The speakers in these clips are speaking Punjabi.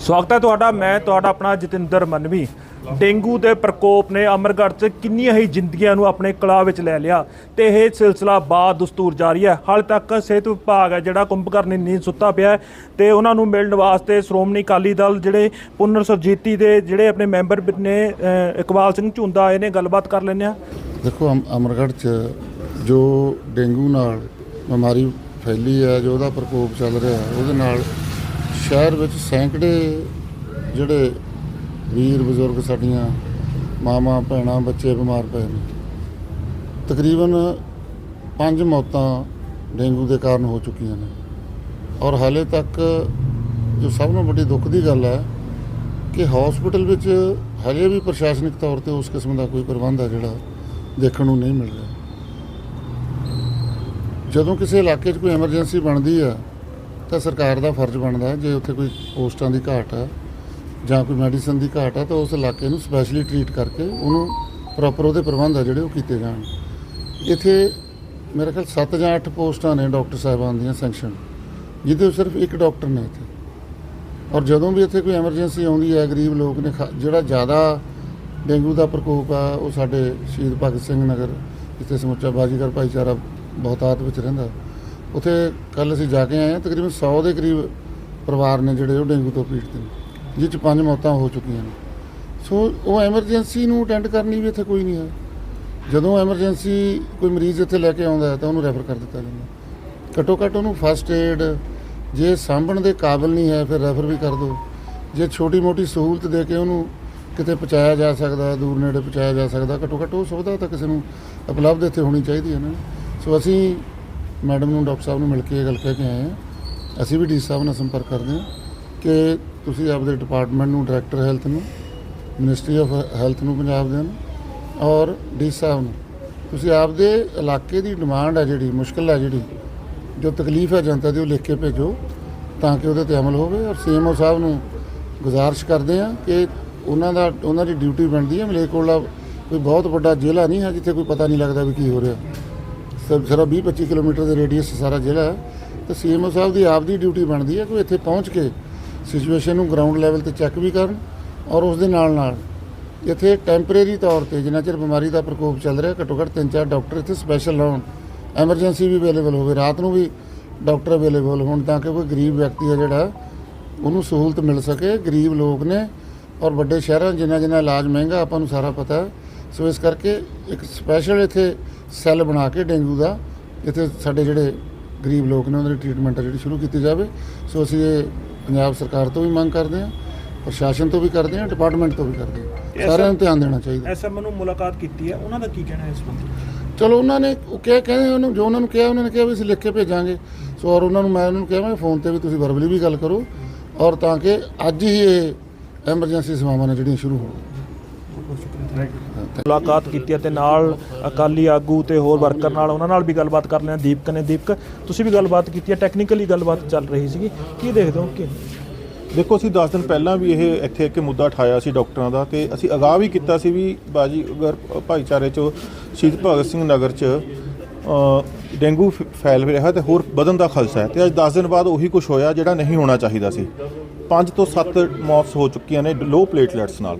ਸਵਾਗਤ ਹੈ ਤੁਹਾਡਾ, ਮੈਂ ਤੁਹਾਡਾ ਆਪਣਾ ਜਤਿੰਦਰ ਮਨਵੀ। ਡੇਂਗੂ ਦੇ ਪ੍ਰਕੋਪ ਨੇ ਅਮਰਗੜ੍ਹ 'ਚ ਕਿੰਨੀਆਂ ਹੀ ਜ਼ਿੰਦਗੀਆਂ ਨੂੰ ਆਪਣੇ ਕਲਾ ਵਿੱਚ ਲੈ ਲਿਆ ਤੇ ਇਹ ਸਿਲਸਿਲਾ ਬਾਦ ਦਸਤੂਰ ਜਾਰੀ ਹੈ। ਹਾਲ ਤੱਕ ਸਿਹਤ ਵਿਭਾਗ ਹੈ ਜਿਹੜਾ ਕੁੰਭਕਰਨੀ ਨੀਂਦ ਸੁੱਤਾ ਪਿਆ ਹੈ ਤੇ ਉਹਨਾਂ ਨੂੰ ਮਿਲਣ ਵਾਸਤੇ ਸ਼੍ਰੋਮਣੀ ਅਕਾਲੀ ਦਲ ਜਿਹੜੇ ਪੁਨਰ ਸੁਰਜੀਤੀ ਦੇ ਜਿਹੜੇ ਆਪਣੇ ਮੈਂਬਰ ਨੇ ਇਕਬਾਲ ਸਿੰਘ ਝੁੰਦਾ ਆਏ ਨੇ ਗੱਲਬਾਤ ਕਰ ਲੈਂਦੇ ਆ ਦੇਖੋ, ਅਮ- ਅਮਰਗੜ੍ਹ 'ਚ ਜੋ ਡੇਂਗੂ ਨਾਲ ਬਿਮਾਰੀ ਫੈਲੀ ਹੈ, ਜੋ ਉਹਦਾ ਪ੍ਰਕੋਪ ਚੱਲ ਰਿਹਾ, ਉਹਦੇ ਨਾਲ ਸ਼ਹਿਰ ਵਿੱਚ ਸੈਂਕੜੇ ਜਿਹੜੇ ਵੀਰ ਬਜ਼ੁਰਗ ਸਾਡੀਆਂ ਮਾਵਾਂ, ਭੈਣਾਂ, ਬੱਚੇ ਬਿਮਾਰ ਪਏ ਨੇ। ਤਕਰੀਬਨ ਪੰਜ ਮੌਤਾਂ ਡੇਂਗੂ ਦੇ ਕਾਰਨ ਹੋ ਚੁੱਕੀਆਂ ਨੇ। ਔਰ ਹਾਲੇ ਤੱਕ ਜੋ ਸਭ ਤੋਂ ਵੱਡੀ ਦੁੱਖ ਦੀ ਗੱਲ ਹੈ ਕਿ ਹਸਪੀਟਲ ਵਿੱਚ ਹਜੇ ਵੀ ਪ੍ਰਸ਼ਾਸਨਿਕ ਤੌਰ ਤੇ ਉਸ ਕਿਸਮ ਦਾ ਕੋਈ ਪ੍ਰਬੰਧ ਹੈ ਜਿਹੜਾ ਦੇਖਣ ਨੂੰ ਨਹੀਂ ਮਿਲ ਰਿਹਾ। ਜਦੋਂ ਕਿਸੇ ਇਲਾਕੇ 'ਚ ਕੋਈ ਐਮਰਜੈਂਸੀ ਬਣਦੀ ਹੈ ਤਾਂ ਸਰਕਾਰ ਦਾ ਫਰਜ਼ ਬਣਦਾ ਹੈ, ਜੇ ਉੱਥੇ ਕੋਈ ਪੋਸਟਾਂ ਦੀ ਘਾਟ ਹੈ ਜਾਂ ਕੋਈ ਮੈਡੀਸਨ ਦੀ ਘਾਟ ਹੈ ਤਾਂ ਉਸ ਇਲਾਕੇ ਨੂੰ ਸਪੈਸ਼ਲੀ ਟਰੀਟ ਕਰਕੇ ਉਹਨੂੰ ਪ੍ਰੋਪਰ ਉਹਦੇ ਪ੍ਰਬੰਧ ਆ ਜਿਹੜੇ ਉਹ ਕੀਤੇ ਜਾਣ। ਇੱਥੇ ਮੇਰੇ ਖਿਆਲ 7 ਜਾਂ 8 ਪੋਸਟਾਂ ਨੇ ਡਾਕਟਰ ਸਾਹਿਬਾਨ ਦੀਆਂ ਸੈਂਕਸ਼ਨ ਜਿਹਦੇ ਵਿੱਚ ਸਿਰਫ ਇੱਕ ਡਾਕਟਰ ਨੇ ਇੱਥੇ। ਔਰ ਜਦੋਂ ਵੀ ਇੱਥੇ ਕੋਈ ਐਮਰਜੈਂਸੀ ਆਉਂਦੀ ਹੈ, ਗਰੀਬ ਲੋਕ ਨੇ ਖਾ- ਜਿਹੜਾ ਜ਼ਿਆਦਾ ਡੇਂਗੂ ਦਾ ਪ੍ਰਕੋਪ ਆ, ਉਹ ਸਾਡੇ ਸ਼ਹੀਦ ਭਗਤ ਸਿੰਘ ਨਗਰ, ਜਿੱਥੇ ਸਮੁੱਚਾ ਬਾਜੀਗਰ ਭਾਈਚਾਰਾ ਬਹੁਤਾਤ ਵਿੱਚ ਰਹਿੰਦਾ ਉੱਥੇ ਕੱਲ ਅਸੀਂ ਜਾ ਕੇ ਆਏ ਹਾਂ, ਤਕਰੀਬਨ 100 ਦੇ ਕਰੀਬ ਪਰਿਵਾਰ ਨੇ ਜਿਹੜੇ ਉਹ ਡੇਂਗੂ ਤੋਂ ਪੀੜਤ ਨੇ ਜਿਸ 'ਚ ਪੰਜ ਮੌਤਾਂ ਹੋ ਚੁੱਕੀਆਂ ਨੇ। ਸੋ ਉਹ ਐਮਰਜੈਂਸੀ ਨੂੰ ਅਟੈਂਡ ਕਰਨੀ ਵੀ ਇੱਥੇ ਕੋਈ ਨਹੀਂ ਹੈ। ਜਦੋਂ ਐਮਰਜੈਂਸੀ ਕੋਈ ਮਰੀਜ਼ ਇੱਥੇ ਲੈ ਕੇ ਆਉਂਦਾ ਤਾਂ ਉਹਨੂੰ ਰੈਫਰ ਕਰ ਦਿੱਤਾ ਜਾਂਦਾ ਘੱਟੋ ਘੱਟ ਉਹਨੂੰ ਫਸਟ ਏਡ, ਜੇ ਸਾਂਭਣ ਦੇ ਕਾਬਿਲ ਨਹੀਂ ਹੈ, ਫਿਰ ਰੈਫਰ ਵੀ ਕਰ ਦਿਓ ਜੇ ਛੋਟੀ ਮੋਟੀ ਸਹੂਲਤ ਦੇ ਕੇ ਉਹਨੂੰ ਕਿਤੇ ਪਹੁੰਚਾਇਆ ਜਾ ਸਕਦਾ ਦੂਰ ਨੇੜੇ ਪਹੁੰਚਾਇਆ ਜਾ ਸਕਦਾ ਘੱਟੋ ਘੱਟ ਉਹ ਸੁਵਿਧਾ ਤਾਂ ਕਿਸੇ ਨੂੰ ਉਪਲਬਧ ਇੱਥੇ ਹੋਣੀ ਚਾਹੀਦੀ ਹੈ ਨਾ। ਸੋ ਅਸੀਂ ਮੈਡਮ ਨੂੰ ਡਾਕਟਰ ਸਾਹਿਬ ਨੂੰ ਮਿਲ ਕੇ ਇਹ ਗੱਲ ਕਹਿ ਕੇ ਆਏ ਹਾਂ। ਅਸੀਂ ਵੀ ਡੀ ਸਾਹਿਬ ਨਾਲ ਸੰਪਰਕ ਕਰਦੇ ਹਾਂ ਕਿ ਤੁਸੀਂ ਆਪਦੇ ਡਿਪਾਰਟਮੈਂਟ ਨੂੰ, ਡਾਇਰੈਕਟਰ ਹੈਲਥ ਨੂੰ, ਮਿਨਿਸਟਰੀ ਆਫ ਹੈਲਥ ਨੂੰ ਪੰਜਾਬ ਦੇ ਨੂੰ ਔਰ ਡੀ ਸਾਹਿਬ ਨੂੰ। ਤੁਸੀਂ ਆਪਦੇ ਇਲਾਕੇ ਦੀ ਡਿਮਾਂਡ ਹੈ ਜਿਹੜੀ, ਮੁਸ਼ਕਲ ਹੈ ਜਿਹੜੀ, ਜੋ ਤਕਲੀਫ ਹੈ ਜਨਤਾ ਦੀ ਉਹ ਲਿਖ ਕੇ ਭੇਜੋ ਤਾਂ ਕਿ ਉਹਦੇ ਤੇ ਅਮਲ ਹੋਵੇ ਔਰ ਸੀਐਮਓ ਸਾਹਿਬ ਨੂੰ ਗੁਜ਼ਾਰਿਸ਼ ਕਰਦੇ ਆ ਕਿ ਉਹਨਾਂ ਦਾ, ਉਹਨਾਂ ਦੀ ਡਿਊਟੀ ਬਣਦੀ ਹੈ। ਮਲੇਰਕੋਟਲਾ ਕੋਈ ਬਹੁਤ ਵੱਡਾ ਜ਼ਿਲ੍ਹਾ ਨਹੀਂ ਹੈ ਜਿੱਥੇ ਕੋਈ ਪਤਾ ਨਹੀਂ ਲੱਗਦਾ ਵੀ ਕੀ ਹੋ ਰਿਹਾ। ਸਿਰਫ ਸਿਰਫ 20 25 ਕਿਲੋਮੀਟਰ ਦੇ ਰੇਡੀਅਸ ਸਾਰਾ ਜ਼ਿਲ੍ਹਾ ਹੈ। ਤੇ ਸੀਐਮਓ ਸਾਹਿਬ ਦੀ ਆਪਦੀ ਡਿਊਟੀ ਬਣਦੀ ਹੈ ਕਿ ਉਹ ਇੱਥੇ ਪਹੁੰਚ ਕੇ ਸਿਚੁਏਸ਼ਨ ਨੂੰ ਗਰਾਊਂਡ ਲੈਵਲ ਤੇ ਚੈੱਕ ਵੀ ਕਰਨ ਔਰ ਉਸ ਦੇ ਨਾਲ ਨਾਲ ਇੱਥੇ ਟੈਂਪਰੇਰੀ ਤੌਰ ਤੇ ਜਿੰਨਾ ਚਿਰ ਬਿਮਾਰੀ ਦਾ ਪ੍ਰਕੋਪ ਚੱਲ ਰਿਹਾ, ਘੱਟੋ ਘੱਟ ਤਿੰਨ ਚਾਰ ਡਾਕਟਰ ਇੱਥੇ ਸਪੈਸ਼ਲ ਲਾਉਣ ਐਮਰਜੈਂਸੀ ਵੀ ਅਵੇਲੇਬਲ ਹੋਵੇ, ਰਾਤ ਨੂੰ ਵੀ ਡਾਕਟਰ ਅਵੇਲੇਬਲ ਹੋਣ ਤਾਂ ਕਿ ਕੋਈ ਗਰੀਬ ਵਿਅਕਤੀ ਹੈ ਜਿਹੜਾ, ਉਹਨੂੰ ਸਹੂਲਤ ਮਿਲ ਸਕੇ। ਗਰੀਬ ਲੋਕ ਨੇ ਔਰ ਵੱਡੇ ਸ਼ਹਿਰਾਂ 'ਚ ਜਿੰਨਾ ਜਿੰਨਾ ਇਲਾਜ ਮਹਿੰਗਾ, ਆਪਾਂ ਨੂੰ ਸਾਰਾ ਪਤਾ ਹੈ। ਸੋ ਇਸ ਕਰਕੇ ਇੱਕ ਸਪੈਸ਼ਲ ਇੱਥੇ ਸੈੱਲ ਬਣਾ ਕੇ ਡੇਂਗੂ ਦਾ ਇੱਥੇ ਸਾਡੇ ਜਿਹੜੇ ਗਰੀਬ ਲੋਕ ਨੇ ਉਹਨਾਂ ਦੀ ਟ੍ਰੀਟਮੈਂਟ ਜਿਹੜੀ ਸ਼ੁਰੂ ਕੀਤੀ ਜਾਵੇ। ਸੋ ਅਸੀਂ ਇਹ ਪੰਜਾਬ ਸਰਕਾਰ ਤੋਂ ਵੀ ਮੰਗ ਕਰਦੇ ਹਾਂ ਪ੍ਰਸ਼ਾਸਨ ਤੋਂ ਵੀ ਕਰਦੇ ਹਾਂ ਡਿਪਾਰਟਮੈਂਟ ਤੋਂ ਵੀ ਕਰਦੇ ਹਾਂ। ਸਾਰਿਆਂ ਨੂੰ ਧਿਆਨ ਦੇਣਾ ਚਾਹੀਦਾ। ਐਸਐਮ ਨੂੰ ਮੁਲਾਕਾਤ ਕੀਤੀ ਹੈ ਉਹਨਾਂ ਦਾ ਕੀ ਕਹਿਣਾ ਹੈ ਇਸ ਬਾਰੇ? ਚਲੋ ਉਹਨਾਂ ਨੇ ਉਹ ਕਿਹਾ ਕਹਿੰਦੇ ਉਹਨੂੰ ਜੋ ਉਹਨਾਂ ਨੂੰ ਕਿਹਾ ਉਹਨਾਂ ਨੇ ਕਿਹਾ ਵੀ ਅਸੀਂ ਲਿਖ ਕੇ ਭੇਜਾਂਗੇ। ਸੋ ਔਰ ਉਹਨਾਂ ਨੂੰ ਮੈਂ ਉਹਨਾਂ ਨੂੰ ਕਿਹਾ ਮੈਂ ਫੋਨ ਤੇ ਵੀ ਤੁਸੀਂ ਵਰਬਲੀ ਵੀ ਗੱਲ ਕਰੋ। ਔਰ ਤਾਂ ਕਿ ਅੱਜ ਹੀ ਇਹ ਐਮਰਜੈਂਸੀ ਸੇਵਾਵਾਂ ਨੇ ਜਿਹੜੀਆਂ ਸ਼ੁਰੂ ਹੋਣ। ਮੁਲਾਕਾਤ ਕੀਤੀ ਹੈ ਤੇ ਨਾਲ ਅਕਾਲੀ ਆਗੂ ਤੇ ਹੋਰ ਵਰਕਰ ਨਾਲ ਉਹਨਾਂ ਨਾਲ ਵੀ ਗੱਲਬਾਤ ਕਰ ਲਿਆ, ਦੀਪਕ ਨੇ। ਦੀਪਕ, ਤੁਸੀਂ ਵੀ ਗੱਲਬਾਤ ਕੀਤੀ ਹੈ ਟੈਕਨੀਕਲੀ ਗੱਲਬਾਤ ਚੱਲ ਰਹੀ ਸੀਗੀ। ਕੀ ਦੇਖਦੇ ਹੋ ਕਿ ਦੇਖੋ, ਅਸੀਂ 10 ਦਿਨ ਪਹਿਲਾਂ ਵੀ ਇਹ ਇੱਥੇ ਇੱਕ ਮੁੱਦਾ ਉਠਾਇਆ ਸੀ ਡਾਕਟਰਾਂ ਦਾ ਤੇ ਅਸੀਂ ਅਗਾਹ ਵੀ ਕੀਤਾ ਸੀ ਵੀ ਬਾਜੀ, ਅਗਰ ਭਾਈਚਾਰੇ 'ਚ ਸ਼ਹੀਦ ਭਗਤ ਸਿੰਘ ਨਗਰ 'ਚ ਡੇਂਗੂ ਫ- ਫੈਲ ਰਿਹਾ ਤੇ ਹੋਰ ਵਧਣ ਦਾ ਖਲਸਾ ਹੈ ਤੇ ਅੱਜ 10 ਦਿਨ ਬਾਅਦ ਉਹੀ ਕੁਝ ਹੋਇਆ ਜਿਹੜਾ ਨਹੀਂ ਹੋਣਾ ਚਾਹੀਦਾ ਸੀ। 5 ਤੋਂ 7 ਮੌਤਸ ਹੋ ਚੁੱਕੀਆਂ ਨੇ ਲੋ ਪਲੇਟਲੈਟਸ ਨਾਲ।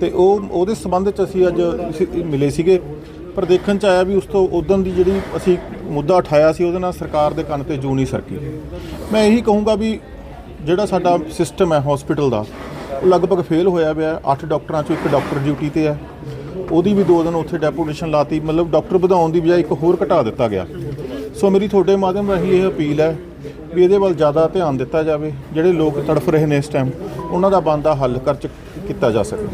ਤੇ ਉਹ, ਉਹਦੇ ਸੰਬੰਧ 'ਚ ਅਸੀਂ ਅੱਜ ਅਸੀਂ ਮਿਲੇ ਸੀਗੇ, ਪਰ ਦੇਖਣ 'ਚ ਆਇਆ ਵੀ ਉਸ ਤੋਂ ਉਦੋਂ ਦੀ ਜਿਹੜੀ ਅਸੀਂ ਮੁੱਦਾ ਉਠਾਇਆ ਸੀ, ਉਹਦੇ ਨਾਲ ਸਰਕਾਰ ਦੇ ਕੰਨ ਤੇ ਜੂ ਨਹੀਂ ਸਰਕੀ। ਮੈਂ ਇਹੀ ਕਹੂੰਗਾ ਵੀ ਜਿਹੜਾ ਸਾਡਾ ਸਿਸਟਮ ਹੈ ਹਸਪੀਟਲ ਦਾ, ਉਹ ਲਗਭਗ ਫੇਲ ਹੋਇਆ ਪਿਆ ਹੈ। 8 ਡਾਕਟਰਾਂ ਚੋਂ ਇੱਕ ਡਾਕਟਰ ਡਿਊਟੀ ਤੇ ਹੈ। ਉਹਦੀ ਵੀ ਦੋ ਦਿਨ ਉੱਥੇ ਡੈਪੂਟੇਸ਼ਨ ਲਾਤੀ। ਮਤਲਬ ਡਾਕਟਰ ਵਧਾਉਣ ਦੀ ਬਜਾਏ ਇੱਕ ਹੋਰ ਘਟਾ ਦਿੱਤਾ ਗਿਆ। ਸੋ ਮੇਰੀ ਤੁਹਾਡੇ ਮਾਧਿਅਮ ਰਾਹੀਂ ਇਹ ਅਪੀਲ ਹੈ ਵੀ ਇਹਦੇ ਵੱਲ ਜ਼ਿਆਦਾ ਧਿਆਨ ਦਿੱਤਾ ਜਾਵੇ। ਜਿਹੜੇ ਲੋਕ ਤੜਫ ਰਹੇ ਨੇ ਇਸ ਟਾਈਮ ਉਹਨਾਂ ਦਾ ਬਣਦਾ ਹੱਲ ਕਰ ਚ, ਕੀਤਾ ਜਾ ਸਕੇ।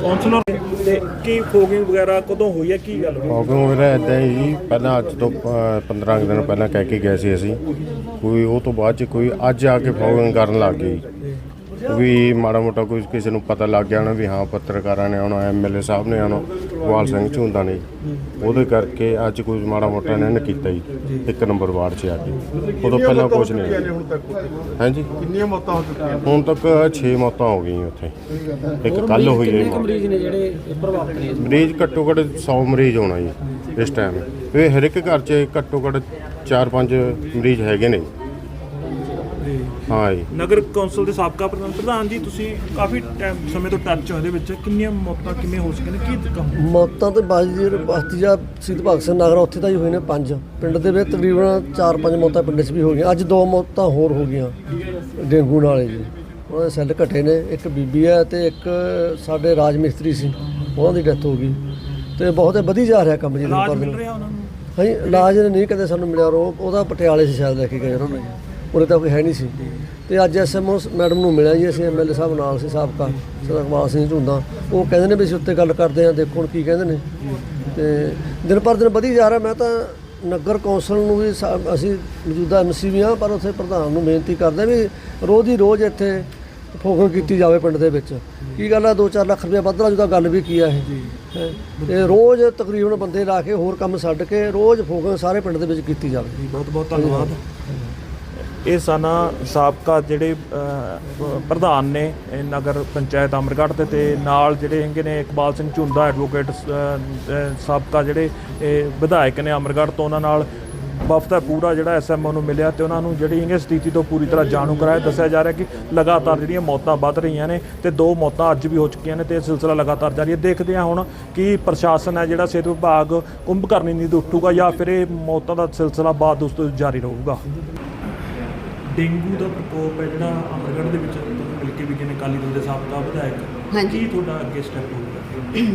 ਕਾਉਂਸਲਰ ਤੇ ਕੀ ਫੋਗਿੰਗ ਵਗੈਰਾ ਕਦੋਂ ਹੋਈ ਹੈ? ਕੀ ਗੱਲ ਹੋਈ? ਪ੍ਰੋਬਲਮ ਮੇਰਾ ਇਦਾਂ ਹੀ ਪਹਿਲਾਂ ਅੱਜ ਤੋਂ ਅ, 15 ਕੁ ਦਿਨ ਪਹਿਲਾਂ ਕਹਿ ਕੇ ਗਏ ਸੀ ਅਸੀਂ। ਕੋਈ ਉਹ ਤੋਂ ਬਾਅਦ ਚ ਕੋਈ ਅੱਜ ਆ ਕੇ ਫੋਗਿੰਗ ਕਰਨ ਲੱਗ ਗਈ। ਵੀ ਮਾੜਾ ਮੋਟਾ ਕੋਈ ਕਿਸੇ ਨੂੰ ਪਤਾ ਲੱਗ ਗਿਆ ਨਾ ਵੀ ਹਾਂ ਪੱਤਰਕਾਰਾਂ ਨੇ ਆਉਣਾ ਐਮਐਲਏ ਸਾਹਿਬ ਨੇ ਆਉਣਾ ਵਾਲ ਸਿੰਘ ਝੁੰਦਾ ਨੇ। ਉਹਦੇ ਕਰਕੇ ਅੱਜ ਕੋਈ ਮਾੜਾ ਮੋਟਾ ਇਹਨਾਂ ਨੇ ਕੀਤਾ ਜੀ ਇੱਕ ਨੰਬਰ ਵਾਰਡ 'ਚ ਆ ਕੇ। ਉਦੋਂ ਪਹਿਲਾਂ ਕੁਝ ਨਹੀਂ। ਹਾਂਜੀ। ਕਿੰਨੀਆਂ ਮੌਤਾਂ ਹੋ ਚੁੱਕੀਆਂ ਹੁਣ ਤੱਕ 6 ਮੌਤਾਂ ਹੋ ਗਈਆਂ ਉੱਥੇ। ਇੱਕ ਕੱਲ ਹੋਈ ਹੈ। ਮਰੀਜ਼ ਨੇ ਜਿਹੜੇ ਪ੍ਰਭਾਵਿਤ ਨੇ ਮਰੀਜ਼ ਘੱਟੋ ਘੱਟ 100 ਮਰੀਜ਼ ਹੋਣਾ ਜੀ ਇਸ ਟਾਈਮ ਇਹ ਹਰ ਇੱਕ ਘਰ 'ਚ ਘੱਟੋ ਘੱਟ 4-5 ਮਰੀਜ਼ ਹੈਗੇ ਨੇ। ਜੀ ਹਾਂ ਜੀ। ਨਗਰ ਕੌਂਸਲ ਦੇ ਸਾਬਕਾ ਪ੍ਰਧਾਨ। ਪ੍ਰਧਾਨ ਜੀ ਤੁਸੀਂ ਕਾਫੀ ਟਾਈਮ ਸਮੇਂ ਤੋਂ ਟੱਚ ਹੋ ਇਹਦੇ ਵਿੱਚ। ਕਿੰਨੀਆਂ ਮੌਤਾਂ ਕਿਵੇਂ ਹੋ ਸਕੀਆਂ ਨੇ? ਕੀ ਕਹੋ ਮੌਤਾਂ ਤੇ ਬਾਜੀ ਬਸਤੀ ਜਾਂ ਸ਼ਹੀਦ ਭਗਤ ਸਿੰਘ ਨਗਰ ਉੱਥੇ ਤਾਂ ਹੀ ਹੋਏ ਨੇ ਪੰਜ। ਪਿੰਡ ਦੇ ਵਿੱਚ ਤਕਰੀਬਨ 4-5 ਮੌਤਾਂ ਪਿੰਡ 'ਚ ਵੀ ਹੋ ਗਈਆਂ। ਅੱਜ ਦੋ ਮੌਤਾਂ ਹੋਰ ਹੋ ਗਈਆਂ ਡੇਂਗੂ ਨਾਲ ਜੀ। ਉਹਨਾਂ ਦੇ ਸੈੱਲ ਘਟੇ ਨੇ। ਇੱਕ ਬੀਬੀ ਹੈ ਤੇ ਇੱਕ ਸਾਡੇ ਰਾਜ ਮਿਸਤਰੀ ਸੀ। ਉਹਨਾਂ ਦੀ ਡੈਥ ਹੋ ਗਈ। ਤੇ ਬਹੁਤ ਵਧੀ ਜਾ ਰਿਹਾ ਕੰਮ ਜੀ। ਉਹਨਾਂ ਨੂੰ? ਹਾਂਜੀ ਇਲਾਜ ਨਹੀਂ ਕਦੇ ਸਾਨੂੰ ਮਿਲਿਆ। ਰੋ ਉਹਦਾ ਪਟਿਆਲੇ ਸੀ ਸ਼ਾਇਦ ਲੈ ਕੇ ਗਏ ਉਹਨਾਂ ਨੇ। ਉਰੇ ਤਾਂ ਕੋਈ ਹੈ ਨਹੀਂ ਸੀ। ਤੇ ਅੱਜ ਐਸਐਮਓ ਮੈਡਮ ਨੂੰ ਮਿਲਿਆ ਜੀ ਅਸੀਂ ਐਮਐਲਏ ਸਾਹਿਬ ਨਾਲ ਸੀ ਸਾਬਕਾ ਸਰਦਾਰ ਇਕਬਾਲ ਸਿੰਘ ਝੁੰਦਾ। ਉਹ ਕਹਿੰਦੇ ਨੇ ਵੀ ਅਸੀਂ ਉੱਤੇ ਗੱਲ ਕਰਦੇ ਹਾਂ ਦੇਖੋ ਹੁਣ ਕੀ ਕਹਿੰਦੇ ਨੇ। ਤੇ ਦਿਨ ਪਰ ਦਿਨ ਵਧੀ ਜਾ ਰਿਹਾ ਮੈਂ ਤਾਂ ਨਗਰ ਕੌਂਸਲ ਨੂੰ ਵੀ ਅਸੀਂ ਮੌਜੂਦਾ ਐਮਸੀ ਵੀ ਹਾਂ ਪਰ ਉੱਥੇ ਪ੍ਰਧਾਨ ਨੂੰ ਬੇਨਤੀ ਕਰਦੇ ਵੀ ਰੋਜ਼ ਹੀ ਰੋਜ਼ ਇੱਥੇ ਫੋਕਸ ਕੀਤੀ ਜਾਵੇ ਪਿੰਡ ਦੇ ਵਿੱਚ। ਕੀ ਗੱਲ ਆ 2-4 ਲੱਖ ਰੁਪਏ ਵੱਧ ਲਾ ਜੂਦਾ ਗੱਲ ਵੀ ਕੀ ਆ ਇਹ। ਤੇ ਰੋਜ਼ ਤਕਰੀਬਨ ਬੰਦੇ ਲਾ ਕੇ ਹੋਰ ਕੰਮ ਛੱਡ ਕੇ ਰੋਜ਼ ਫੋਕਸ ਸਾਰੇ ਪਿੰਡ ਦੇ ਵਿੱਚ ਕੀਤੀ ਜਾਵੇ। ਬਹੁਤ ਬਹੁਤ ਧੰਨਵਾਦ। ਇਹ ਸਨ ਸਾਬਕਾ ਜਿਹੜੇ ਪ੍ਰਧਾਨ ਨੇ ਨਗਰ ਪੰਚਾਇਤ ਅਮਰਗੜ੍ਹ ਦੇ ਤੇ ਨਾਲ ਜਿਹੜੇ ਹੈਗੇ ਨੇ ਇਕਬਾਲ ਸਿੰਘ ਝੁੰਦਾ ਐਡਵੋਕੇਟ ਸਾਬਕਾ ਜਿਹੜੇ ਇਹ ਵਿਧਾਇਕ ਨੇ ਅਮਰਗੜ੍ਹ ਤੋਂ ਉਹਨਾਂ ਨਾਲ ਵਫਦ ਪੂਰਾ ਜਿਹੜਾ ਐਸਐਮਓ ਨੂੰ ਮਿਲਿਆ ਤੇ ਉਹਨਾਂ ਨੂੰ ਜਿਹੜੀ ਹੈਗੀ ਸਥਿਤੀ ਤੋਂ ਪੂਰੀ ਤਰ੍ਹਾਂ ਜਾਣੂ ਕਰਾਇਆ। ਦੱਸਿਆ ਜਾ ਰਿਹਾ ਕਿ ਲਗਾਤਾਰ ਜਿਹੜੀਆਂ ਮੌਤਾਂ ਵੱਧ ਰਹੀਆਂ ਨੇ ਤੇ ਦੋ ਮੌਤਾਂ ਅੱਜ ਵੀ ਹੋ ਚੁੱਕੀਆਂ ਨੇ ਤੇ ਇਹ ਸਿਲਸਿਲਾ ਲਗਾਤਾਰ ਜਾਰੀ ਹੈ। ਦੇਖਦੇ ਹਾਂ ਹੁਣ ਕਿ ਪ੍ਰਸ਼ਾਸਨ ਹੈ ਜਿਹੜਾ ਸਿਹਤ ਵਿਭਾਗ ਕੁੰਭਕਰਨੀ ਨੀਂਦ ਉੱਠੂਗਾ ਜਾਂ ਫਿਰ ਇਹ ਮੌਤਾਂ ਦਾ ਸਿਲਸਿਲਾ ਬਾਅਦ ਉਸ ਤੋਂ ਜਾਰੀ ਰਹੂਗਾ। ਡੇਂਗੂ ਦਾ ਪ੍ਰਕੋਪ ਹੈ ਜਿਹੜਾ ਅਮਰਗੜ੍ਹ ਦੇ ਵਿੱਚ ਤੁਹਾਨੂੰ ਮਿਲ ਕੇ ਵੀ ਕਿਨੇ ਕਾਲੀ ਦਲ ਦੇ ਸਾਬਕਾ ਵਿਧਾਇਕ ਹਾਂਜੀ। ਕੀ ਤੁਹਾਡਾ ਅੱਗੇ ਸਟੈਪ ਹੋਊਗਾ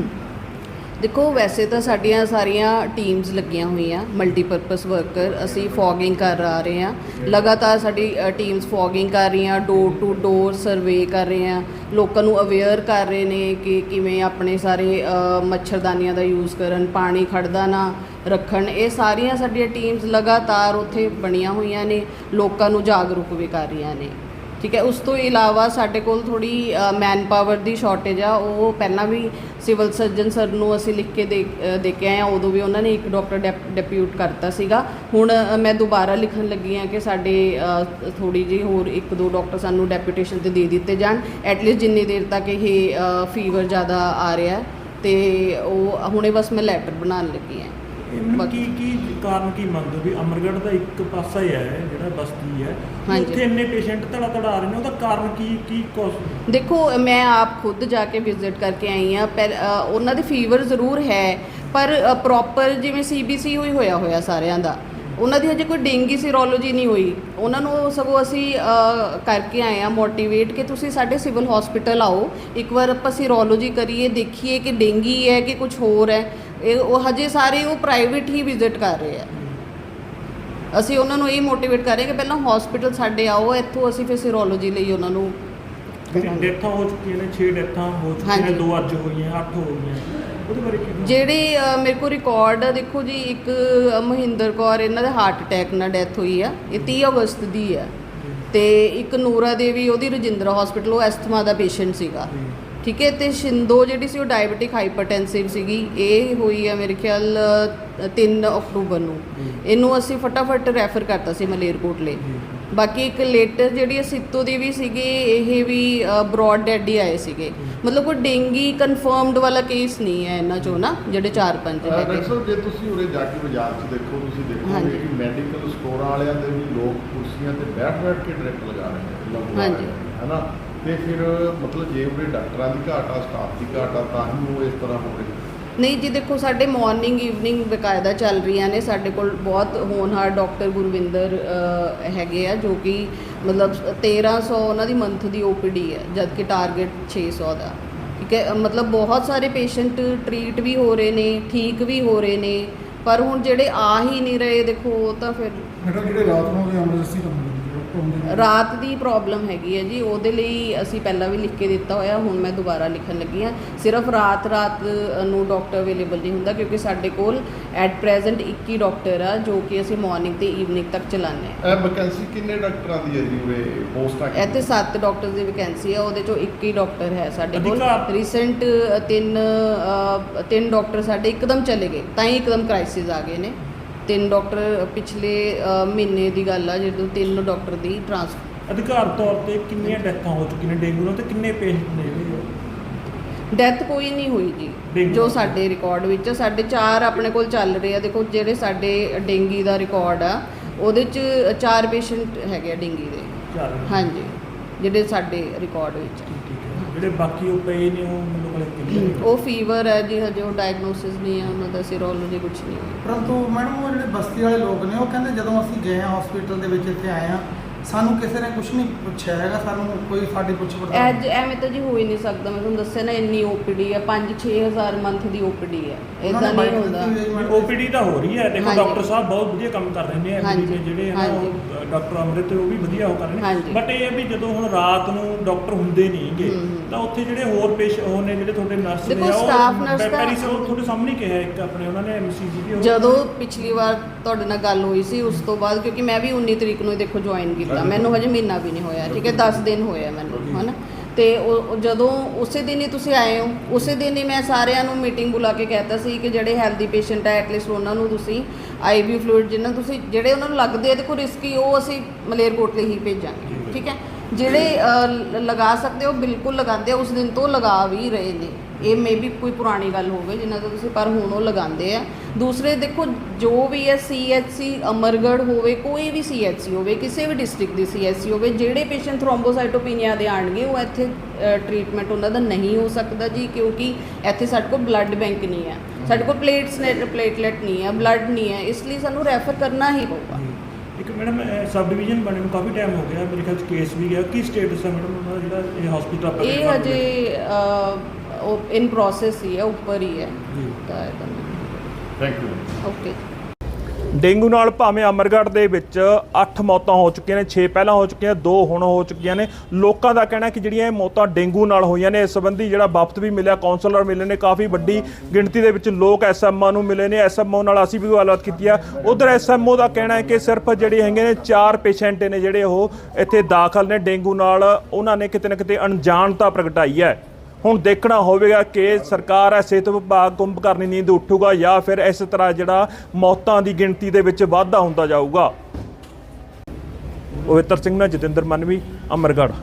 ਦੇਖੋ, ਵੈਸੇ ਤਾਂ ਸਾਡੀਆਂ ਸਾਰੀਆਂ ਟੀਮਸ ਲੱਗੀਆਂ ਹੋਈਆਂ ਮਲਟੀਪਰਪਸ ਵਰਕਰ ਅਸੀਂ ਫੋਗਿੰਗ ਕਰ ਆ ਰਹੇ ਹਾਂ। ਲਗਾਤਾਰ ਸਾਡੀ ਟੀਮਸ ਫੋਗਿੰਗ ਕਰ ਰਹੀਆਂ ਡੋਰ ਟੂ ਡੋਰ ਸਰਵੇ ਕਰ ਰਹੇ ਹਾਂ। ਲੋਕਾਂ ਨੂੰ ਅਵੇਅਰ ਕਰ ਰਹੇ ਨੇ ਕਿ ਕਿਵੇਂ ਆਪਣੇ ਸਾਰੇ ਮੱਛਰਦਾਨੀਆਂ ਦਾ ਯੂਜ਼ ਕਰਨ, ਪਾਣੀ ਖੜਦਾ ਨਾ ਰੱਖਣ। ਇਹ ਸਾਰੀਆਂ ਸਾਡੀਆਂ ਟੀਮਸ ਲਗਾਤਾਰ ਉੱਥੇ ਬਣੀਆਂ ਹੋਈਆਂ ਨੇ। ਲੋਕਾਂ ਨੂੰ ਜਾਗਰੂਕ ਵੀ ਕਰ ਰਹੀਆਂ ਨੇ। ਠੀਕ ਹੈ ਉਸ ਤੋਂ ਇਲਾਵਾ ਸਾਡੇ ਕੋਲ ਥੋੜੀ ਮੈਨ ਪਾਵਰ ਦੀ ਸ਼ਾਰਟੇਜ ਆ ਉਹ ਪਹਿਲਾਂ ਵੀ ਸਿਵਲ ਸਰਜਨ ਸਰ ਨੂੰ ਅਸੀਂ ਲਿਖ ਕੇ ਦੇ ਅ, ਦੇ ਕੇ ਆਏ ਆ ਉਦੋਂ ਵੀ ਉਹਨਾਂ ਨੇ ਇੱਕ ਡਾਕਟਰ ਡੈਪਿਊਟ ਕਰਤਾ ਸੀਗਾ। ਹੁਣ ਮੈਂ ਦੁਬਾਰਾ ਲਿਖਣ ਲੱਗੀ ਆ ਕਿ ਸਾਡੇ ਥੋੜੀ ਜਿਹੀ ਹੋਰ ਇੱਕ ਦੋ ਡਾਕਟਰ ਸਾਨੂੰ ਡੈਪੂਟੇਸ਼ਨ ਤੇ ਦੇ ਦਿੱਤੇ ਜਾਣ। ਐਟਲੀਸਟ ਜਿੰਨੀ ਦੇਰ ਤੱਕ ਇਹ ਫੀਵਰ ਜ਼ਿਆਦਾ ਆ ਰਿਹਾ ਹੈ ਤੇ ਉਹ ਹੁਣੇ ਬਸ ਮੈਂ ਲੈਟਰ ਬਣਾਉਣ ਲੱਗੀ ਆ ਕੀ ਕੀ ਕਾਰਨ ਕੀ ਮੰਨਦੇ ਵੀ ਅਮਰਗੜ੍ਹ ਦਾ ਇੱਕ ਪਾਸਾ ਹੀ ਹੈ ਜਿਹੜਾ ਬਸਤੀ ਹੈ। ਉੱਥੇ ਇੰਨੇ ਪੇਸ਼ੈਂਟ ਧੜਾ ਧੜਾ ਆ ਰਹੇ ਨੇ ਉਹਦਾ ਕਾਰਨ ਕੀ ਕੀ cause- ਦੇਖੋ ਮੈਂ ਆਪ ਖੁਦ ਜਾ ਕੇ ਵਿਜ਼ਿਟ ਕਰਕੇ ਆਈ ਆ ਪਰ ਉਹਨਾਂ ਦੇ ਫੀਵਰ ਜ਼ਰੂਰ ਹੈ ਪਰ ਪ੍ਰੋਪਰ ਜਿਵੇਂ ਸੀਬੀਸੀ ਹੋਈ ਹੋਇਆ ਹੋਇਆ ਸਾਰਿਆਂ ਦਾ। ਉਹਨਾਂ ਦੀ ਹਜੇ ਕੋਈ ਡੇਂਗੀ ਸੀਰੋਲੋਜੀ ਨਹੀਂ ਹੋਈ। ਉਹਨਾਂ ਨੂੰ ਸਗੋਂ ਅਸੀਂ ਕਰਕੇ ਆਏ ਆ ਮੋਟੀਵੇਟ ਕਿ ਤੁਸੀਂ ਸਾਡੇ ਸਿਵਲ ਹਸਪੀਟਲ ਆਓ। ਇੱਕ ਵਾਰ ਆਪਾਂ ਸੀਰੋਲੋਜੀ ਕਰੀਏ ਦੇਖੀਏ ਕਿ ਡੇਂਗੀ ਹੈ ਕਿ ਕੁਝ ਹੋਰ ਹੈ। ਇਹ ਉਹ ਹਜੇ ਸਾਰੇ ਉਹ ਪ੍ਰਾਈਵੇਟ ਹੀ ਵਿਜ਼ਿਟ ਕਰ ਰਹੇ ਆ ਅਸੀਂ ਉਹਨਾਂ ਨੂੰ ਇਹ ਮੋਟੀਵੇਟ ਕਰ ਰਹੇ ਕਿ ਪਹਿਲਾਂ ਹਸਪੀਟਲ ਸਾਡੇ ਆਓ ਇੱਥੋਂ ਅਸੀਂ ਫਿਰ ਸੀਰੋਲੋਜੀ ਲਈ ਉਹਨਾਂ ਨੂੰ। ਡੈਥਾਂ ਹੋ ਚੁੱਕੀਆਂ ਨੇ 6 ਡੈਥਾਂ ਹੋ ਚੁੱਕੀਆਂ ਨੇ ਹਾਂਜੀ। ਦੋ ਅੱਜ ਹੋਈਆਂ 8 ਹੋ ਗਈਆਂ ਉਹਦੇ ਬਾਰੇ ਕੀ? ਜਿਹੜੇ ਮੇਰੇ ਕੋਲ ਰਿਕਾਰਡ ਆ ਦੇਖੋ ਜੀ ਇੱਕ ਮਹਿੰਦਰ ਕੌਰ ਇਹਨਾਂ ਦਾ ਹਾਰਟ ਅਟੈਕ ਨਾਲ ਡੈਥ ਹੋਈ ਆ ਇਹ 30 ਅਗਸਤ ਦੀ ਆ ਤੇ ਇੱਕ ਨੂਰਾ ਦੇਵੀ ਉਹਦੀ ਰਜਿੰਦਰਾ ਹਸਪੀਟਲ ਉਹ ਐਸਥਮਾ ਦਾ ਪੇਸ਼ੈਂਟ ਸੀਗਾ ਠੀਕ ਹੈ ਤੇ ਸ਼ਿੰਦੋ ਜਿਹੜੀ ਸੀ ਉਹ ਡਾਇਬੀਟਿਕ ਹਾਈਪਰਟੈਂਸਿਵ ਸੀਗੀ। ਇਹ ਹੋਈ ਆ ਮੇਰੇ ਖਿਆਲ ਅ, 3 ਅਕਤੂਬਰ ਨੂੰ। ਇਹਨੂੰ ਅਸੀਂ ਫਟਾਫਟ ਰੈਫਰ ਕਰਤਾ ਸੀ ਮਲੇਰਕੋਟਲੇ ਬਾਕੀ ਇੱਕ ਲੇਟਰ ਜਿਹੜੀ ਸਿੱਤੋ ਦੀ ਵੀ ਸੀਗੀ ਇਹ ਵੀ ਬ੍ਰੌਡ ਡੈਡ ਹੀ ਆਏ ਸੀਗੇ। ਮਤਲਬ ਕੋਈ ਡੇਂਗੀ ਕਨਫਰਮਡ ਵਾਲਾ ਕੇਸ ਨਹੀਂ ਹੈ ਇਹਨਾਂ ਚੋਂ ਨਾ ਜਿਹੜੇ 4-5 ਹੈਗੇ। ਸਾਹਿਬ ਜੇ ਤੁਸੀਂ ਉਰੇ ਜਾ ਕੇ ਬਾਜ਼ਾਰ 'ਚ ਦੇਖੋ ਤੁਸੀਂ ਦੇਖੋਗੇ। ਕਿ ਮੈਡੀਕਲ ਸਟੋਰਾਂ ਵਾਲਿਆਂ ਦੇ ਵੀ ਲੋਕ ਕੁਰਸੀਆਂ ਤੇ ਬੈਠ ਬੈਠ ਕੇ ਡਰਿਪ ਲਗਾ ਰਹੇ ਨੇ। ਹਾਂਜੀ। ਨੇ, ਹੈਨਾ ਤੇ ਫਿਰ ਮਤਲਬ ਜੇ ਉਰੇ ਡਾਕਟਰਾਂ ਦੀ ਘਾਟ ਆ ਸਟਾਫ ਦੀ ਘਾਟ ਆ ਤਾਂ ਹੀ ਉਹ ਇਸ ਤਰ੍ਹਾਂ ਹੋ ਰਹੀ ਨਹੀਂ ਜੀ ਦੇਖੋ ਸਾਡੇ ਮਾਰਨਿੰਗ ਈਵਨਿੰਗ ਬਕਾਇਦਾ ਚੱਲ ਰਹੀਆਂ ਨੇ। ਸਾਡੇ ਕੋਲ ਬਹੁਤ ਹੋਣਹਾਰ ਡਾਕਟਰ ਗੁਰਵਿੰਦਰ ਹੈਗੇ ਆ ਜੋ ਕਿ ਮਤਲਬ 1300 ਉਹਨਾਂ ਦੀ ਮੰਥ ਦੀ ਓਪੀਡੀ ਹੈ ਜਦ ਕਿ ਟਾਰਗੇਟ 600 ਦਾ। ਠੀਕ ਹੈ ਮਤਲਬ ਬਹੁਤ ਸਾਰੇ ਪੇਸ਼ੈਂਟ ਟਰੀਟ ਵੀ ਹੋ ਰਹੇ ਨੇ ਠੀਕ ਵੀ ਹੋ ਰਹੇ ਨੇ। ਪਰ ਹੁਣ ਜਿਹੜੇ ਆ ਹੀ ਨਹੀਂ ਰਹੇ ਦੇਖੋ ਉਹ ਤਾਂ ਫਿਰ ਮੈਡਮ ਜਿਹੜੇ ਰਾਤ ਨੂੰ ਐਮਰਜੈਂਸੀ ਕੰਮ ਰਾਤ ਦੀ ਪ੍ਰੋਬਲਮ ਹੈਗੀ ਹੈ ਜੀ ਉਹਦੇ ਲਈ ਅਸੀਂ ਪਹਿਲਾਂ ਵੀ ਲਿਖ ਕੇ ਦਿੱਤਾ ਹੋਇਆ ਹੁਣ ਮੈਂ ਦੁਬਾਰਾ ਲਿਖਣ ਲੱਗੀ ਹਾਂ। ਸਿਰਫ ਰਾਤ ਰਾਤ ਨੂੰ ਡਾਕਟਰ ਅਵੇਲੇਬਲ ਨਹੀਂ ਹੁੰਦਾ ਕਿਉਂਕਿ ਸਾਡੇ ਕੋਲ ਐਟ ਪ੍ਰੈਜ਼ੈਂਟ 21 ਡਾਕਟਰ ਆ ਜੋ ਕਿ ਅਸੀਂ ਮਾਰਨਿੰਗ ਤੇ ਈਵਨਿੰਗ ਤੱਕ ਚਲਾਉਂਦੇ ਹਾਂ। ਇਹ ਵੈਕੈਂਸੀ ਕਿੰਨੇ ਡਾਕਟਰਾਂ ਦੀ ਹੈ ਜੀ ਉਰੇ ਪੋਸਟਾਂ ਇੱਥੇ 7 ਡਾਕਟਰਸ ਦੀ ਵੈਕੈਂਸੀ ਹੈ ਉਹਦੇ ਚੋਂ 21 ਡਾਕਟਰ ਹੈ ਸਾਡੇ ਕੋਲ। ਰੀਸੈਂਟ ਤਿੰਨ ਤਿੰਨ ਡਾਕਟਰ ਸਾਡੇ ਇੱਕਦਮ ਚਲੇ ਗਏ ਤਾਂ ਹੀ ਇੱਕਦਮ ਕ੍ਰਾਈਸਿਸ ਆ ਗਏ ਨੇ। ਤਿੰਨ ਡਾਕਟਰ ਪਿਛਲੇ ਅ, ਮਹੀਨੇ ਦੀ ਗੱਲ ਆ ਜਦੋਂ ਤਿੰਨ ਡਾਕਟਰ ਦੀ ਟ੍ਰਾਂਸਫਰ ਅਧਿਕਾਰ ਤੌਰ ਤੇ ਕਿੰਨੀਆਂ ਡੈਥਾਂ ਹੋ ਚੁੱਕੀਆਂ ਨੇ ਡੇਂਗੂ ਨਾਲ ਤੇ ਕਿੰਨੇ ਪੇਸ਼ੈਂਟ ਨੇ ਜਿਹੜੇ ਡੈਥ ਕੋਈ ਨਹੀਂ ਹੋਈ ਜੀ ਡੇਂਗੂ ਜੋ? ਸਾਡੇ ਰਿਕਾਰਡ ਵਿੱਚ ਆ। ਸਾਡੇ ਚਾਰ ਆਪਣੇ ਕੋਲ ਚੱਲ ਰਹੇ ਆ ਦੇਖੋ ਜਿਹੜੇ ਸਾਡੇ ਡੇਂਗੀ ਦਾ ਰਿਕਾਰਡ ਆ ਉਹਦੇ ਚ ਚਾਰ ਪੇਸ਼ੈਂਟ ਹੈਗੇ ਆ ਡੇਂਗੀ ਦੇ ਨੇ। ਹਾਂਜੀ ਜਿਹੜੇ ਸਾਡੇ ਰਿਕਾਰਡ ਵਿੱਚ ਹੈ। ਠੀਕ ਹੈ ਜਿਹੜੇ ਬਾਕੀ ਉਹ ਪਏ ਨੇ ਉਹ ਮੈਨੂੰ ਕੋਲ ਕਿੰਨੇ ਉਹ ਫੀਵਰ ਹੈ ਜੀ ਹਜੇ ਉਹ ਡਾਇਗਨੋਸਿਸ ਨਹੀਂ ਹੈ ਉਹਨਾਂ ਦਾ ਸੀਰੋਲੋਜੀ ਕੁਝ ਨਹੀਂ ਹੈ। ਪਰੰਤੂ ਮੈਡਮ ਉਹ ਜਿਹੜੇ ਬਸਤੀ ਵਾਲੇ ਲੋਕ ਨੇ ਉਹ ਕਹਿੰਦੇ ਜਦੋਂ ਅਸੀਂ ਗਏ ਹਾਂ ਹਸਪੀਟਲ ਦੇ ਵਿੱਚ ਇੱਥੇ ਆਏ ਹਾਂ ਸਾਨੂੰ ਕਿਸੇ ਨੇ ਕੁਝ ਨਹੀਂ ਪੁੱਛਿਆ ਹੈਗਾ ਸਾਨੂੰ ਕੋਈ ਸਾਡੀ ਪੁੱਛ ਪੜਤਾਲ ਐਜ ਐਵੇਂ ਤਾਂ ਜੀ ਹੋ ਹੀ ਨਹੀਂ ਸਕਦਾ ਮੈਂ ਤੁਹਾਨੂੰ ਦੱਸਿਆ ਨਾ ਇੰਨੀ ਓਪੀਡੀ ਹੈ 5-6000 ਮੰਥ ਦੀ ਓਪੀਡੀ ਹੈ ਇਦਾਂ ਨਹੀਂ ਹੁੰਦਾ ਓਪੀਡੀ ਤਾਂ ਹੋ ਰਹੀ ਹੈ ਦੇਖੋ ਹਾਂਜੀ। ਡਾਕਟਰ ਸਾਹਿਬ ਬਹੁਤ ਵਧੀਆ ਕੰਮ ਕਰ ਰਹੇ ਨੇ। ਐਮਡੀ ਦੇ ਜਿਹੜੇ ਨਾ। ਉਹ ਡਾਕਟਰ ਅਮਰਿਤ ਉਹ ਵੀ ਵਧੀਆ ਉਹ ਕਰ ਰਹੇ ਹਾਂਜੀ। ਨੇ ਬਟ ਇਹ ਹੈ ਵੀ ਜਦੋਂ ਹੁਣ ਰਾਤ ਨੂੰ ਡਾਕਟਰ ਹੁੰਦੇ ਨਹੀਂਗੇ। ਤਾਂ ਉੱਥੇ ਜਿਹੜੇ ਹੋਰ ਪੇਸ਼ ਉਹ ਨੇ ਜਿਹੜੇ ਤੁਹਾਡੇ ਨਰਸ ਨੇ ਦੇਖੋ, ਉਹ staff nurse ਦਾ- ਪੈਰੀ ਸਰ ਤੁਹਾਡੇ ਸਾਹਮਣੇ ਹੀ ਕਿਹਾ ਇੱਕ ਆਪਣੇ ਉਹਨਾਂ ਨੇ ਐਮਸੀਜੀ ਵੀ ਉਹ- ਜਦੋਂ ਪਿਛਲੀ ਵਾਰ ਤੁਹਾਡੇ ਨਾਲ ਗੱਲ ਹੋਈ ਸੀ ਉਸ ਤੋਂ ਬਾਅਦ ਕਿਉਂਕਿ ਮੈਂ ਵੀ 19 ਤਰੀਕ ਨੂੰ ਹੀ ਦੇਖੋ ਜੁਆਇਨ ਕੀਤਾ ਮੈਨੂੰ ਹਜੇ ਮਹੀਨਾ ਵੀ ਨਹੀਂ ਹੋਇਆ ਠੀਕ ਹੈ 10 ਦਿਨ ਹੋਇਆ ਮੈਨੂੰ ਹਨਾ? ਤੇ ਉਹ ਜਦੋਂ ਉਸੇ ਦਿਨ ਹੀ ਤੁਸੀਂ ਆਏ ਹੋ ਉਸੇ ਦਿਨ ਹੀ ਮੈਂ ਸਾਰਿਆਂ ਨੂੰ ਮੀਟਿੰਗ ਬੁਲਾ ਕੇ ਕਹਿਤਾ ਸੀ ਕਿ ਜਿਹੜੇ ਹੈਲਦੀ ਪੇਸ਼ੈਂਟ ਹੈ ਐਟਲੀਸਟ ਉਹਨਾਂ ਨੂੰ ਤੁਸੀਂ ਆਈਵੀ ਫਲੂਇਡ ਜਿਨ੍ਹਾਂ ਤੁਸੀਂ ਜਿਹੜੇ ਉਹਨਾਂ ਨੂੰ ਲੱਗਦੇ ਆ ਦੇਖੋ ਰਿਸਕੀ ਉਹ ਅਸੀਂ ਮਲੇਰਕੋਟਲੇ ਹੀ ਭੇਜਾਂਗੇ ਠੀਕ ਹੈ। ਜਿਹੜੇ ਲਗਾ ਸਕਦੇ ਹੋ ਬਿਲਕੁਲ ਲਗਾਉਂਦੇ ਆ ਉਸ ਦਿਨ ਤੋਂ ਲਗਾ ਵੀ ਰਹੇ ਨੇ। ਇਹ ਮੇ ਵੀ ਕੋਈ ਪੁਰਾਣੀ ਗੱਲ ਹੋਵੇ ਜਿਨ੍ਹਾਂ ਤੋਂ ਤੁਸੀਂ ਪਰ ਹੁਣ ਉਹ ਲਗਾਉਂਦੇ ਆ। ਦੂਸਰੇ ਦੇਖੋ ਜੋ ਵੀ ਹੈ ਸੀਐਚਸੀ ਅਮਰਗੜ ਹੋਵੇ ਕੋਈ ਵੀ ਸੀਐਚਸੀ ਹੋਵੇ ਕਿਸੇ ਵੀ ਡਿਸਟ੍ਰਿਕਟ ਦੀ ਸੀਐਚਸੀ ਹੋਵੇ ਜਿਹੜੇ ਪੇਸ਼ੈਂਟ ਥ੍ਰੋਮਬੋਸਾਈਟੋਪੀਨੀਆ ਦੇ ਆਣਗੇ ਉਹ ਇੱਥੇ ਟ੍ਰੀਟਮੈਂਟ ਉਹਨਾਂ ਦਾ ਨਹੀਂ ਹੋ ਸਕਦਾ ਜੀ ਕਿਉਂਕਿ ਇੱਥੇ ਸਾਡੇ ਕੋਲ ਬਲੱਡ ਬੈਂਕ ਨਹੀਂ ਹੈ। ਸਾਡੇ ਕੋਲ ਪਲੇਟਸ ਨੇ ਪਲੇਟਲੈਟ ਨਹੀਂ ਹੈ ਬਲੱਡ ਨਹੀਂ ਹੈ ਇਸ ਲਈ ਸਾਨੂੰ ਰੈਫਰ ਕਰਨਾ ਹੀ ਪਊਗਾ। ਇੱਕ ਮੈਡਮ ਸਬ ਡਿਵੀਜ਼ਨ ਬਣੇ ਨੂੰ ਕਾਫੀ ਟਾਈਮ ਹੋ ਗਿਆ ਮੇਰੇ ਖਿਆਲ ਚ ਕੇਸ ਵੀ ਗਿਆ। ਕੀ ਸਟੇਟਸ ਹੈ ਮੈਡਮ ਉਹਨਾਂ ਦਾ ਜਿਹੜਾ ਇਹ ਹਸਪੀਟਲ ਆਪਾਂ ਇਹ ਹਜੇ ਇਨ ਪ੍ਰੋਸੈਸ ਹੀ ਹੈ ਉੱਪਰ ਹੀ ਹੈ। ਜੀ। ਤਾਂ ਥੈਂਕ ਯੂ ਓਕੇ ਡੇਂਗੂ ਨਾਲ ਭਾਵੇਂ ਅਮਰਗੜ੍ਹ ਦੇ ਵਿੱਚ 8 ਮੌਤਾਂ ਹੋ ਚੁੱਕੀਆਂ ਨੇ 6 ਪਹਿਲਾਂ ਹੋ ਚੁੱਕੀਆਂ 2 ਹੁਣ ਹੋ ਚੁੱਕੀਆਂ ਨੇ। ਲੋਕਾਂ ਦਾ ਕਹਿਣਾ ਕਿ ਜਿਹੜੀਆਂ ਇਹ ਮੌਤਾਂ ਡੇਂਗੂ ਨਾਲ ਹੋਈਆਂ ਨੇ ਇਸ ਸੰਬੰਧੀ ਜਿਹੜਾ ਵਫਦ ਵੀ ਮਿਲਿਆ ਕਾਉਂਸਲਰ ਮਿਲੇ ਨੇ ਕਾਫੀ ਵੱਡੀ ਗਿਣਤੀ ਦੇ ਵਿੱਚ ਲੋਕ ਐਸਐਮਓ ਨੂੰ ਮਿਲੇ ਨੇ। ਐਸਐਮਓ ਨਾਲ ਅਸੀਂ ਵੀ ਗੱਲਬਾਤ ਕੀਤੀ ਆ। ਉਧਰ ਐਸਐਮਓ ਦਾ ਕਹਿਣਾ ਹੈ ਕਿ ਸਿਰਫ ਜਿਹੜੇ ਹੈਗੇ ਨੇ 4 ਪੇਸ਼ੈਂਟ ਨੇ ਜਿਹੜੇ ਉਹ ਇੱਥੇ ਦਾਖਲ ਨੇ ਡੇਂਗੂ ਨਾਲ। ਉਹਨਾਂ ਨੇ ਕਿਤੇ ਨਾ ਕਿਤੇ ਅਣਜਾਣਤਾ ਪ੍ਰਗਟਾਈ ਹੈ। ਹੁਣ ਦੇਖਣਾ ਹੋਵੇਗਾ ਕਿ ਸਰਕਾਰ ਹੈ, ਸਿਹਤ ਵਿਭਾਗ ਕੁੰਭ ਕਰਨੀ ਨੀਂਦ ਉੱਠੂਗਾ ਜਾਂ ਫਿਰ ਇਸ ਤਰ੍ਹਾਂ ਜਿਹੜਾ ਮੌਤਾਂ ਦੀ ਗਿਣਤੀ ਦੇ ਵਿੱਚ ਵਾਧਾ ਹੁੰਦਾ ਜਾਊਗਾ। ਪਵਿੱਤਰ ਸਿੰਘ ਨਾ ਜਤਿੰਦਰ ਮਨਵੀ, ਅਮਰਗੜ੍ਹ।